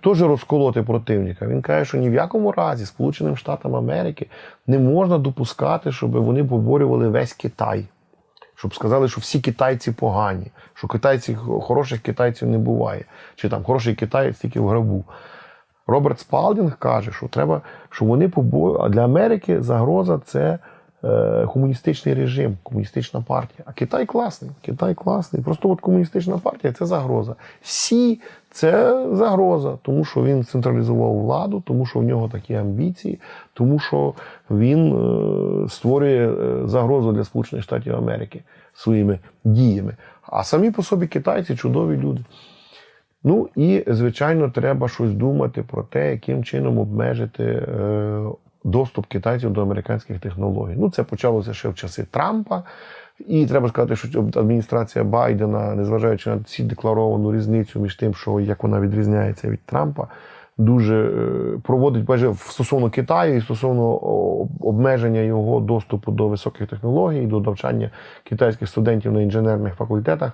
теж розколоти противника. Він каже, що ні в якому разі Сполученим Штатам Америки не можна допускати, щоб вони поборювали весь Китай. Щоб сказали, що всі китайці погані, що китайці хороших китайців не буває, чи там хороший китаєць тільки в грабу. Роберт Спалдінг каже, що треба, що вони побо... а для Америки загроза це комуністичний режим, комуністична партія. А Китай класний. Китай класний. Просто от комуністична партія це загроза. Сі це загроза, тому що він централізував владу, тому що в нього такі амбіції, тому що він е, створює е, загрозу для Сполучених Штатів Америки своїми діями. А самі по собі китайці чудові люди. Ну і, звичайно, треба щось думати про те, яким чином обмежити е, доступ китайців до американських технологій. Ну, це почалося ще в часи Трампа. І треба сказати, що адміністрація Байдена, незважаючи на ці декларовану різницю між тим, що як вона відрізняється від Трампа, дуже е, проводить майже стосовно Китаю і стосовно обмеження його доступу до високих технологій, до навчання китайських студентів на інженерних факультетах.